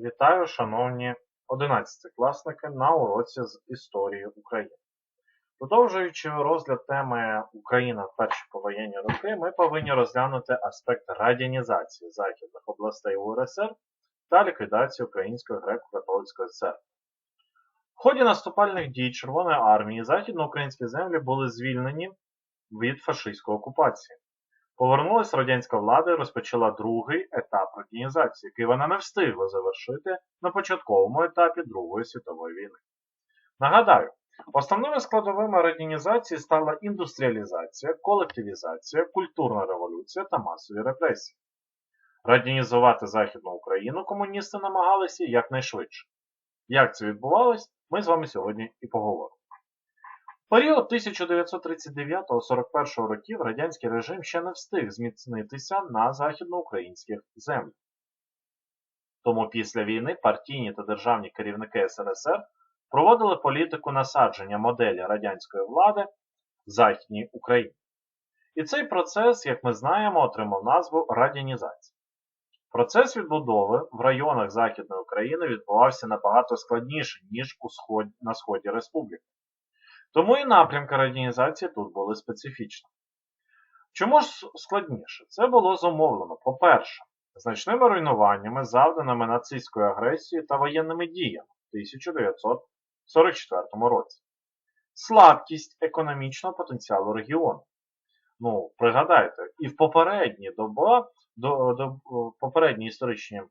Вітаю, шановні 11-класники на уроці з історії України. Продовжуючи розгляд теми Україна в перші повоєнні роки, ми повинні розглянути аспект радянізації західних областей УРСР та ліквідації Української греко-католицької церкви. В ході наступальних дій Червоної армії західноукраїнські землі були звільнені від фашистської окупації. Повернулась радянська влада і розпочала другий етап радянізації, який вона не встигла завершити на початковому етапі Другої світової війни. Нагадаю, основними складовими радянізації стала індустріалізація, колективізація, культурна революція та масові репресії. Радянізувати Західну Україну комуністи намагалися якнайшвидше. Як це відбувалось, ми з вами сьогодні і поговоримо. Період 1939-41 років радянський режим ще не встиг зміцнитися на західноукраїнських землях. Тому після війни партійні та державні керівники СРСР проводили політику насадження моделі радянської влади в Західній Україні. І цей процес, як ми знаємо, отримав назву радянізація. Процес відбудови в районах Західної України відбувався набагато складніше, ніж у сход... на сході республіки. Тому і напрямки радянізації тут були специфічні. Чому ж складніше? Це було зумовлено, по-перше, значними руйнуваннями, завданими нацистською агресією та воєнними діями в 1944 році. Слабкість економічного потенціалу регіону. Ну, пригадайте, і в попередні доба, до, до, попередні історичні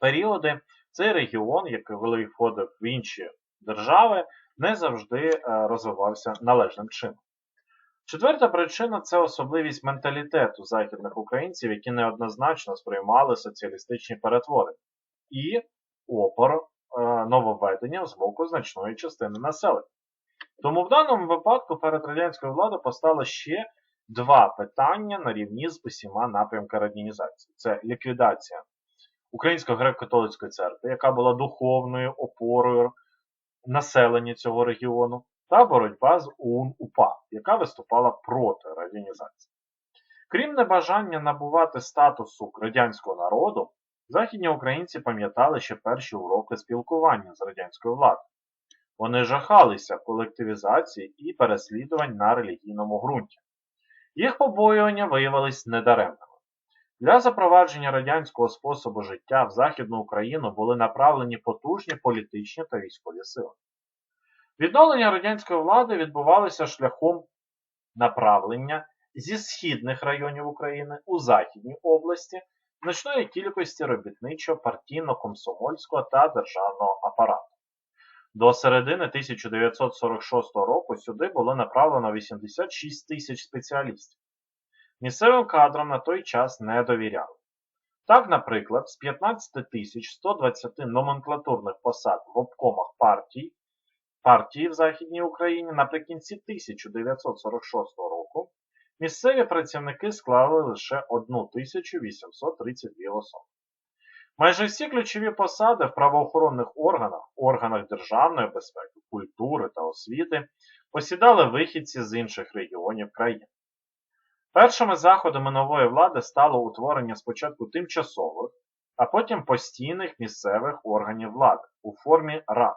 періоди цей регіон, який входив в інші держави, не завжди е, розвивався належним чином. Четверта причина це особливість менталітету західних українців, які неоднозначно сприймали соціалістичні перетворення і опор е, нововведення з боку значної частини населення. Тому в даному випадку перед радянською владою постало ще два питання на рівні з усіма напрямками радянізації. Це ліквідація Української греко-католицької церкви, яка була духовною опорою населення цього регіону, та боротьба з УН-УПА, яка виступала проти радянізації. Крім небажання набувати статусу радянського народу, західні українці пам'ятали ще перші уроки спілкування з радянською владою. Вони жахалися колективізації і переслідувань на релігійному ґрунті. Їх побоювання виявились недаремними. Для запровадження радянського способу життя в Західну Україну були направлені потужні політичні та військові сили. Відновлення радянської влади відбувалося шляхом направлення зі східних районів України у Західній області значної кількості робітничого, партійно-комсомольського та державного апарату. До середини 1946 року сюди було направлено 86 тисяч спеціалістів. Місцевим кадрам на той час не довіряли. Так, наприклад, з 15 120 номенклатурних посад в обкомах партій, партії в Західній Україні наприкінці 1946 року місцеві працівники склали лише 1832 особи. Майже всі ключові посади в правоохоронних органах, органах державної безпеки, культури та освіти посідали вихідці з інших регіонів країни. Першими заходами нової влади стало утворення спочатку тимчасових, а потім постійних місцевих органів влади у формі рад.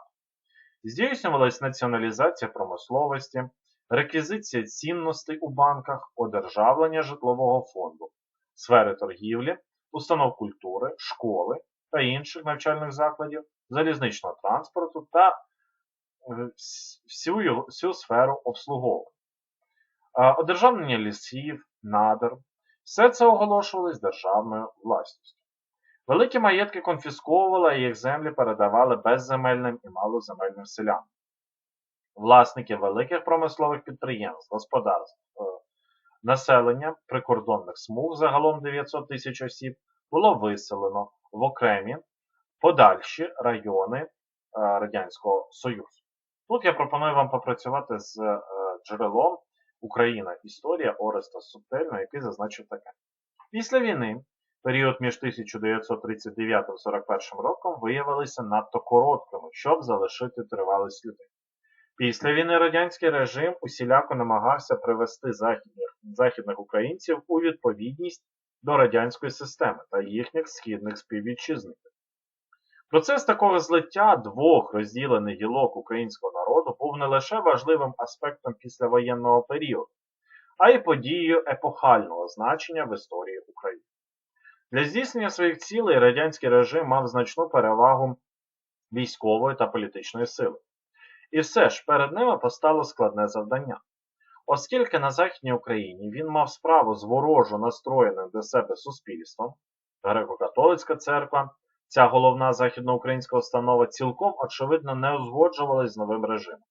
Здійснювалась націоналізація промисловості, реквізиція цінностей у банках, одержавлення житлового фонду, сфери торгівлі, установ культури, школи та інших навчальних закладів, залізничного транспорту та е, всю, всю сферу обслуговування. Одержавлення лісів, надр, все це оголошувалось державною власністю. Великі маєтки конфісковували, а їх землі передавали безземельним і малоземельним селянам. Власники великих промислових підприємств, господарств, е, населення прикордонних смуг загалом 900 тисяч осіб було виселено в окремі подальші райони е, Радянського Союзу. Тут я пропоную вам попрацювати з е, джерелом Україна Історія Ореста Субтельного, який зазначив таке. Після війни, період між 1939 і 41 роком виявилися надто короткими, щоб залишити тривалий сліди. Після війни радянський режим усіляко намагався привести західних, західних українців у відповідність до радянської системи та їхніх східних співвітчизників. Процес такого злиття двох розділених гілок українського народу був не лише важливим аспектом післявоєнного періоду, а й подією епохального значення в історії України. Для здійснення своїх цілей радянський режим мав значну перевагу військової та політичної сили. І все ж перед ними постало складне завдання. Оскільки на Західній Україні він мав справу з ворожо настроєним до себе суспільством, греко-католицька церква, ця головна західноукраїнська установа цілком очевидно не узгоджувалась з новим режимом.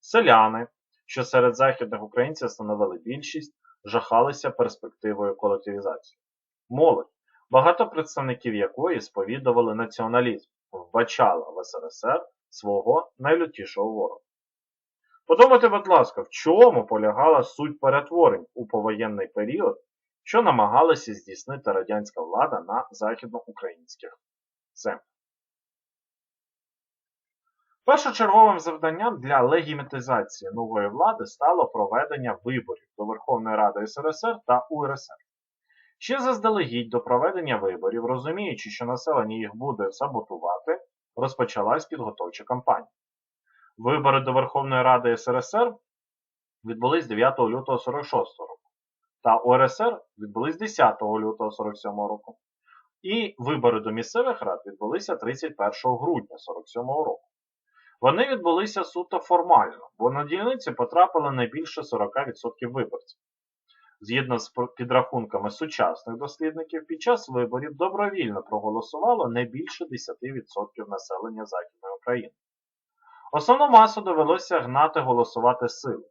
Селяни, що серед західних українців становили більшість, жахалися перспективою колективізації. Молодь, багато представників якої сповідували націоналізм, вбачала в СРСР свого найлютішого ворога. Подумайте, будь ласка, в чому полягала суть перетворень у повоєнний період, що намагалася здійснити радянська влада на західноукраїнських землях. Першочерговим завданням для легімітизації нової влади стало проведення виборів до Верховної Ради СРСР та УРСР. Ще заздалегідь до проведення виборів, розуміючи, що населення їх буде саботувати, розпочалась підготовча кампанія. Вибори до Верховної Ради СРСР відбулись 9 лютого 46 року, та УРСР відбулись 10 лютого 47 року. І вибори до місцевих рад відбулися 31 грудня 47 року. Вони відбулися суто формально, бо на дільниці потрапили не більше 40% виборців. Згідно з підрахунками сучасних дослідників, під час виборів добровільно проголосувало не більше 10% населення Західної України. Основну масу довелося гнати голосувати сили,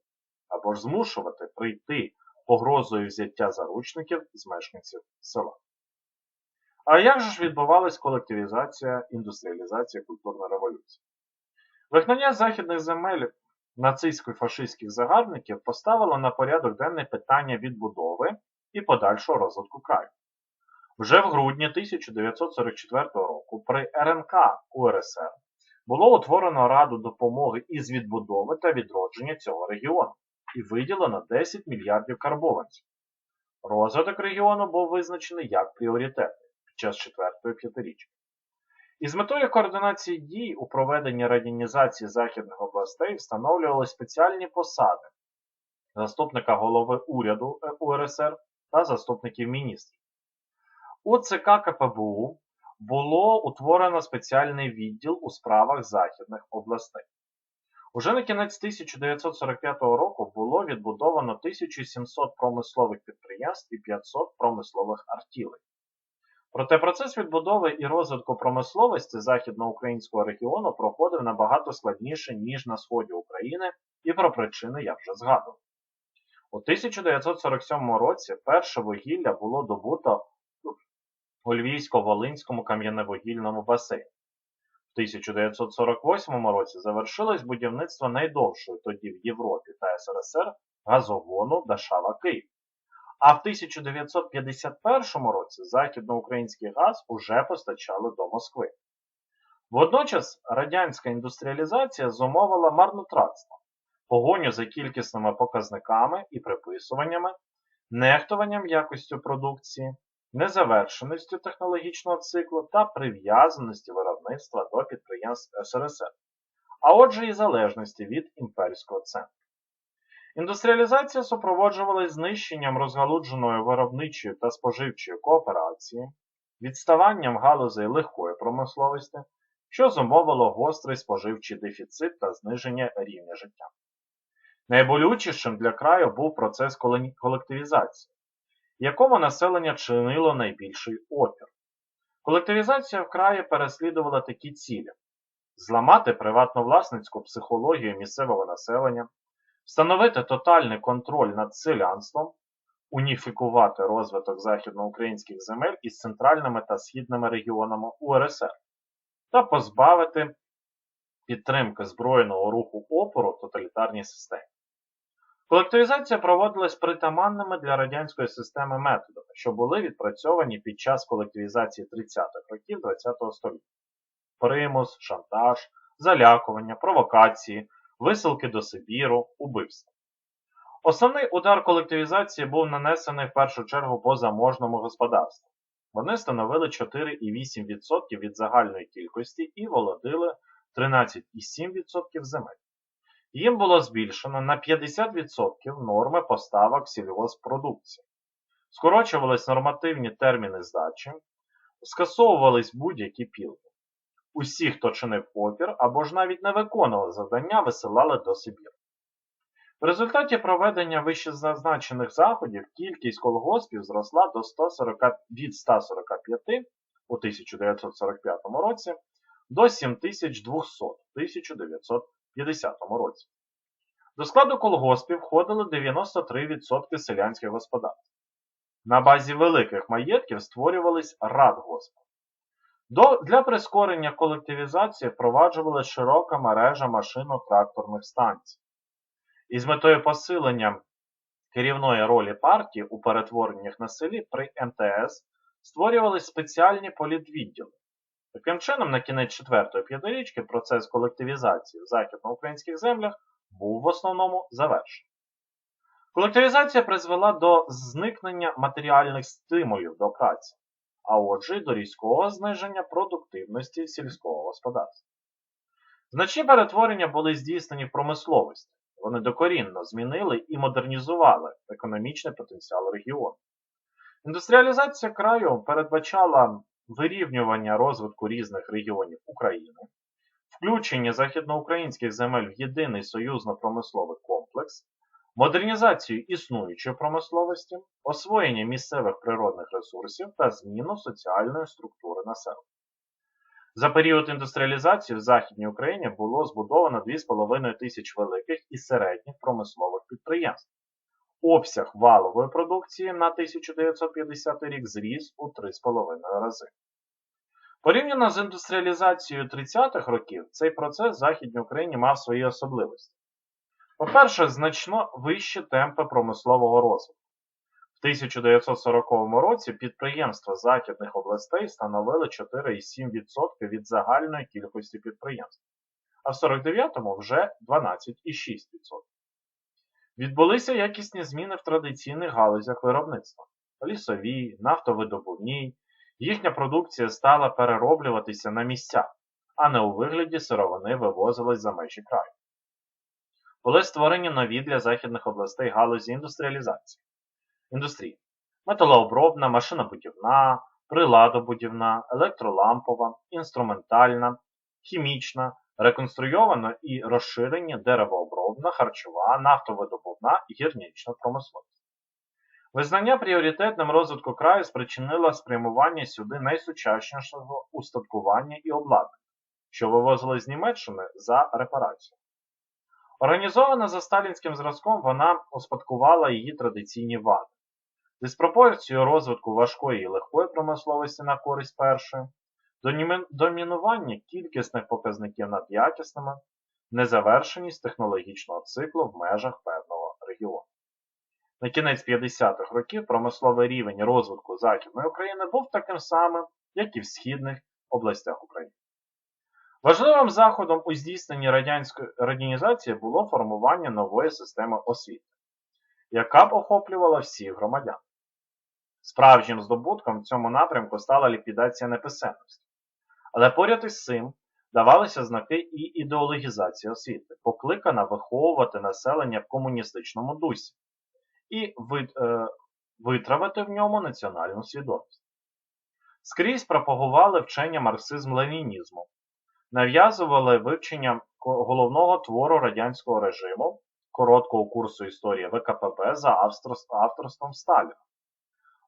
або ж змушувати прийти погрозою взяття заручників з мешканців села. А як же ж відбувалась колективізація, індустріалізація культурна революція? Вигнання західних земель нацистсько-фашистських загарбників поставило на порядок денне питання відбудови і подальшого розвитку краю. Вже в грудні 1944 року при РНК УРСР було утворено Раду допомоги із відбудови та відродження цього регіону і виділено 10 мільярдів карбованців. Розвиток регіону був визначений як пріоритетний під час четвертої п'ятирічки. Із метою координації дій у проведенні радянізації західних областей встановлювали спеціальні посади заступника голови уряду УРСР та заступників міністрів. У ЦК КПБУ було утворено спеціальний відділ у справах західних областей. Уже на кінець 1945 року було відбудовано 1700 промислових підприємств і 500 промислових артілей. Проте процес відбудови і розвитку промисловості західноукраїнського регіону проходив набагато складніше, ніж на сході України, і про причини я вже згадував. У 1947 році перше вугілля було добуто у Львівсько-Волинському кам'яневугільному басейні. В 1948 році завершилось будівництво найдовшої тоді в Європі та СРСР газогону Дашава Київ. А в 1951 році західноукраїнський газ уже постачали до Москви. Водночас радянська індустріалізація зумовила марнотратство, погоню за кількісними показниками і приписуваннями, нехтуванням якостю продукції, незавершеності технологічного циклу та прив'язаності виробництва до підприємств СРСР, а отже і залежності від імперського центру. Індустріалізація супроводжувалась знищенням розгалудженої виробничої та споживчої кооперації, відставанням галузей легкої промисловості, що зумовило гострий споживчий дефіцит та зниження рівня життя. Найболючішим для краю був процес колективізації, якому населення чинило найбільший опір. Колективізація в краї переслідувала такі цілі: зламати приватно-власницьку психологію місцевого населення, встановити тотальний контроль над селянством, уніфікувати розвиток західноукраїнських земель із центральними та східними регіонами УРСР та позбавити підтримки збройного руху опору тоталітарній системі. Колективізація проводилась притаманними для радянської системи методами, що були відпрацьовані під час колективізації 30-х років ХХ століття. Примус, шантаж, залякування, провокації, висилки до Сибіру, убивства. Основний удар колективізації був нанесений в першу чергу по заможному господарству, Вони становили 4,8% від загальної кількості і володили 13,7% земель. Їм було збільшено на 50% норми поставок сільгоспродукції. Скорочувались нормативні терміни здачі, скасовувались будь-які пілки. Усі, хто чинив опір або ж навіть не виконували завдання, висилали до Сибіру. В результаті проведення вищезазначених заходів кількість колгоспів зросла до 140, від 145 у 1945 році до 7200 в 1950 році. До складу колгоспів входили 93% селянських господарств. На базі великих маєтків створювались радгоспи. До, Для прискорення колективізації впроваджувалася широка мережа машино-тракторних станцій. Із метою посилення керівної ролі партії у перетвореннях на селі при МТС створювались спеціальні політвідділи. Таким чином, на кінець четвертої п'ятирічки процес колективізації в західноукраїнських землях був в основному завершений. Колективізація призвела до зникнення матеріальних стимулів до праці, а отже, до різкого зниження продуктивності сільського господарства. Значні перетворення були здійснені в промисловості. Вони докорінно змінили і модернізували економічний потенціал регіону. Індустріалізація краю передбачала вирівнювання розвитку різних регіонів України, включення західноукраїнських земель в єдиний союзно-промисловий комплекс, модернізацію існуючої промисловості, освоєння місцевих природних ресурсів та зміну соціальної структури населення. За період індустріалізації в Західній Україні було збудовано 2,5 тисяч великих і середніх промислових підприємств. Обсяг валової продукції на 1950 рік зріс у 3,5 рази. Порівняно з індустріалізацією 30-х років, цей процес в Західній Україні мав свої особливості. По-перше, значно вищі темпи промислового розвитку. В 1940 році підприємства західних областей становили 4,7% від загальної кількості підприємств, а в 49-му вже 12,6%. Відбулися якісні зміни в традиційних галузях виробництва лісовій, нафтовидобувній. Їхня продукція стала перероблюватися на місцях, а не у вигляді сировини вивозилась за межі краю. Були створені нові для західних областей галузі індустріалізації індустрії. Металообробна, машинобудівна, приладобудівна, електролампова, інструментальна, хімічна, реконструйована і розширення деревообробна, харчова, нафтовидобувна і гірнична промисловість. Визнання пріоритетним розвитку краю спричинило спрямування сюди найсучаснішого устаткування і обладнання, що вивозилось з Німеччини за репарацію. Організована за сталінським зразком, вона успадкувала її традиційні вади. Диспропорцію розвитку важкої і легкої промисловості на користь першої, домінування кількісних показників над якісними, незавершеність технологічного циклу в межах певного регіону. На кінець 50-х років промисловий рівень розвитку Західної України був таким самим, як і в східних областях України. Важливим заходом у здійсненні радянської радянізації було формування нової системи освіти, яка б охоплювала всіх громадян. Справжнім здобутком в цьому напрямку стала ліквідація неписемності. Але поряд із цим давалися знаки і ідеологізація освіти, покликана виховувати населення в комуністичному дусі і е, витравити в ньому національну свідомість. Скрізь пропагували вчення марксизм-ленінізму, нав'язували вивчення головного твору радянського режиму, короткого курсу історії ВКПБ за авторством Сталіна.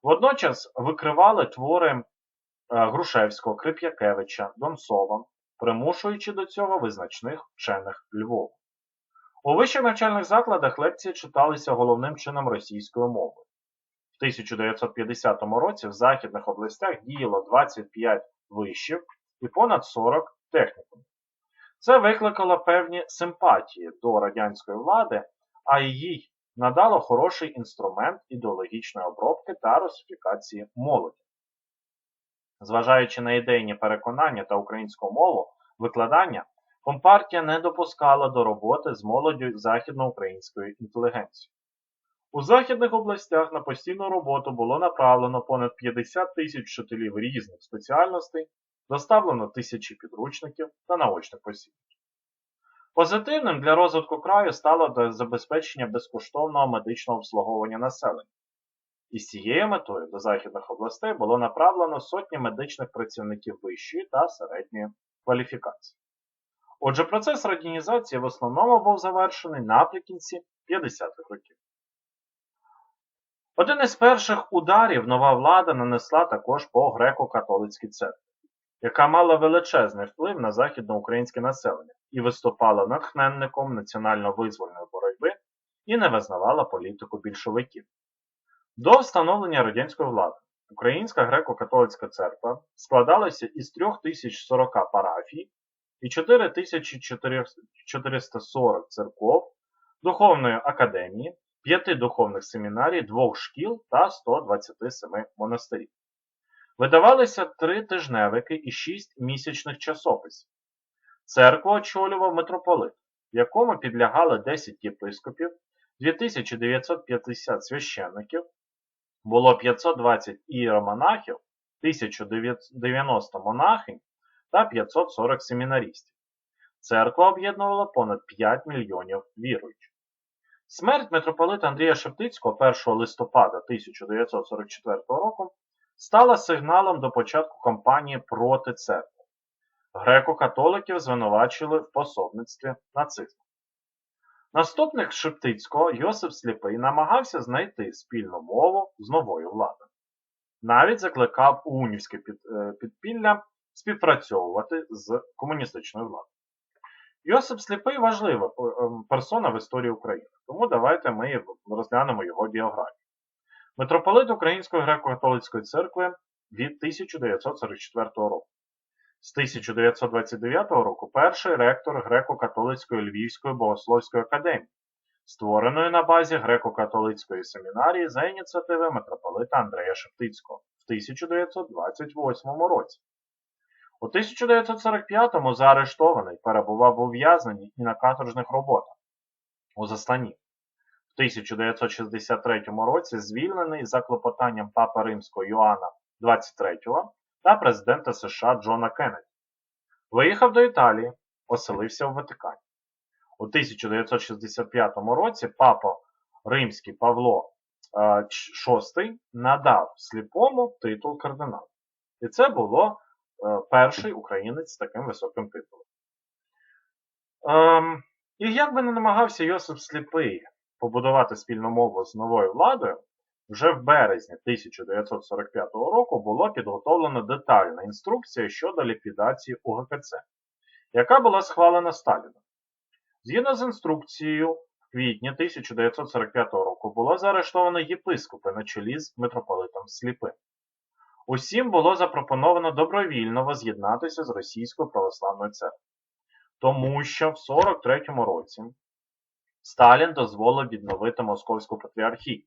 Водночас викривали твори е, Грушевського, Крип'якевича, Донцова, примушуючи до цього визначних вчених Львова. У вищих навчальних закладах лекції читалися головним чином російською мовою. В 1950 році в західних областях діяло 25 вишів і понад 40 технікумів. Це викликало певні симпатії до радянської влади, а їй надало хороший інструмент ідеологічної обробки та русифікації молоді. Зважаючи на ідейні переконання та українську мову викладання, Компартія не допускала до роботи з молоддю західноукраїнської інтелігенції. У західних областях на постійну роботу було направлено понад 50 тисяч вчителів різних спеціальностей, доставлено тисячі підручників та наочних посібників. Позитивним для розвитку краю стало забезпечення безкоштовного медичного обслуговування населення. І з цією метою до західних областей було направлено сотні медичних працівників вищої та середньої кваліфікації. Отже, процес радянізації в основному був завершений наприкінці 50-х років. Один із перших ударів нова влада нанесла також по греко-католицькій церкві, яка мала величезний вплив на західноукраїнське населення і виступала натхненником національно-визвольної боротьби і не визнавала політику більшовиків. До встановлення радянської влади Українська греко-католицька церква складалася із 3040 парафій і 4440 церков, духовної академії, п'яти духовних семінарій, двох шкіл та 127 монастирів. Видавалися три тижневики і шість місячних часописів. Церкву очолював митрополит, якому підлягали 10 єпископів, 2950 священників, було 520 іеромонахів, 1090 монахинь та 540 семінарістів. Церква об'єднувала понад 5 мільйонів віруючих. Смерть митрополита Андрія Шептицького 1 листопада 1944 року стала сигналом до початку кампанії проти церкви. Греко-католиків звинувачили в пособництві нацизму. Наступник Шептицького Йосип Сліпий намагався знайти спільну мову з новою владою. Навіть закликав унівське е, підпілля співпрацьовувати з комуністичною владою. Йосип Сліпий важлива е, персона в історії України, тому давайте ми розглянемо його біографію. Митрополит Української греко-католицької церкви від 1944 року. З 1929 року перший ректор Греко-католицької Львівської богословської академії, створеної на базі греко-католицької семінарії за ініціативи митрополита Андрея Шептицького в 1928 році. У 1945-му заарештований перебував в ув'язненні і на каторжних роботах у застані. В 1963 році звільнений за клопотанням папи Римського Йоанна 23 та президента США Джона Кеннеді. Виїхав до Італії, оселився в Ватикані. У 1965 році папа Римський Павло VI надав сліпому титул кардинала. І це було перший українець з таким високим титулом. Ем, і як би не намагався Йосип Сліпий побудувати спільну мову з новою владою, вже в березні 1945 року було підготовлено детальна інструкція щодо ліквідації УГКЦ, яка була схвалена Сталіном. Згідно з інструкцією, в квітні 1945 року було заарештовано єпископи на чолі з митрополитом Сліпим. Усім було запропоновано добровільно воз'єднатися з Російською православною церквою, тому що в 43-му році Сталін дозволив відновити Московську патріархію.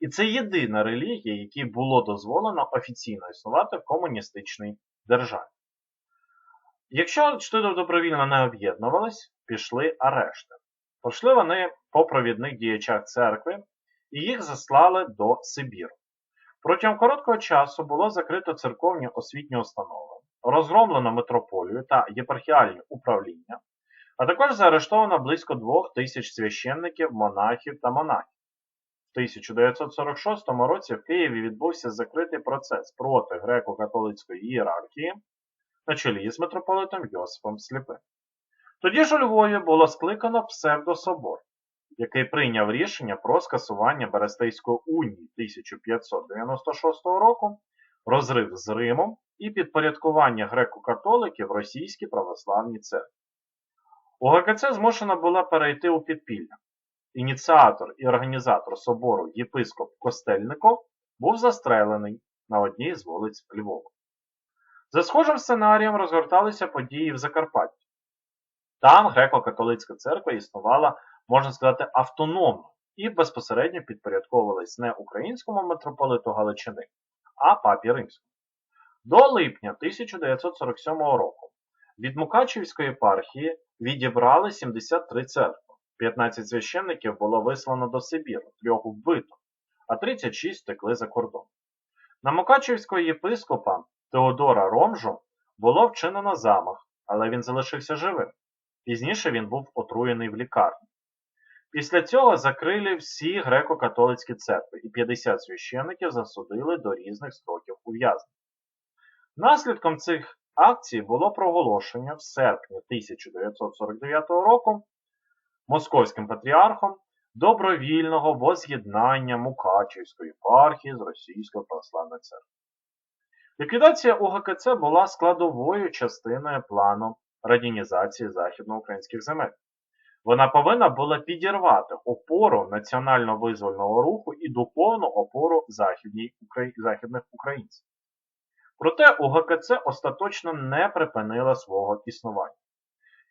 І це єдина релігія, якій було дозволено офіційно існувати в комуністичній державі. Якщо чотири добровільно не об'єднувались, пішли арешти. Пішли вони по провідних діячах церкви і їх заслали до Сибіру. Протягом короткого часу було закрито церковні освітні установи, розгромлено митрополію та єпархіальні управління, а також заарештовано близько двох тисяч священників, монахів та монахів. В 1946 році в Києві відбувся закритий процес проти греко-католицької ієрархії на чолі з митрополитом Йосипом Сліпим. Тоді ж у Львові було скликано псевдособор, який прийняв рішення про скасування Берестейської унії 1596 року, розрив з Римом і підпорядкування греко-католиків російській православній церкві. УГКЦ змушена була перейти у підпілля. Ініціатор і організатор собору єпископ Костельников був застрелений на одній з вулиць Львова. За схожим сценарієм розгорталися події в Закарпатті. Там греко-католицька церква існувала, можна сказати, автономно і безпосередньо підпорядковувалась не українському митрополиту Галичини, а папі Римському. До липня 1947 року від Мукачівської єпархії відібрали 73 церкви, 15 священників було вислано до Сибіру, трьох вбито, а 36 втекли за кордон. На Мукачівського єпископа Теодора Ромжу було вчинено замах, але він залишився живим. Пізніше він був отруєний в лікарні. Після цього закрили всі греко-католицькі церкви і 50 священників засудили до різних строків ув'язнення. Наслідком цих акцій було проголошення в серпні 1949 року московським патріархом добровільного воз'єднання Мукачівської єпархії з Російською православною церквою. Ліквідація УГКЦ була складовою частиною плану радянізації західноукраїнських земель. Вона повинна була підірвати опору національно-визвольного руху і духовну опору західних українців. Проте УГКЦ остаточно не припинила свого існування.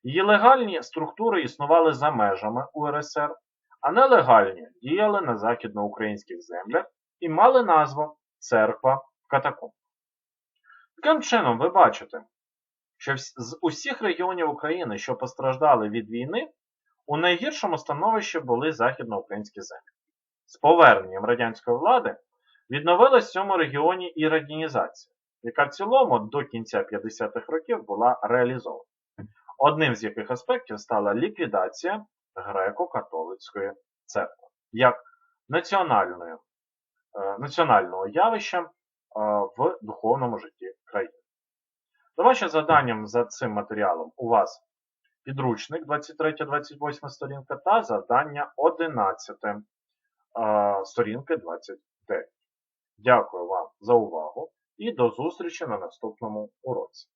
Її легальні структури існували за межами УРСР, а нелегальні діяли на західноукраїнських землях і мали назву Церква в катакомбах. Таким чином, ви бачите, що з усіх регіонів України, що постраждали від війни, у найгіршому становищі були західноукраїнські землі. З поверненням радянської влади відновилась в цьому регіоні і радянізація, яка в цілому до кінця 50-х років була реалізована. Одним з яких аспектів стала ліквідація греко-католицької церкви як національної, е, національного явища е, в духовному житті країни. Вашим завданням за цим матеріалом у вас підручник 23-28 сторінка та завдання 11 е, сторінки 29. Дякую вам за увагу і до зустрічі на наступному уроці.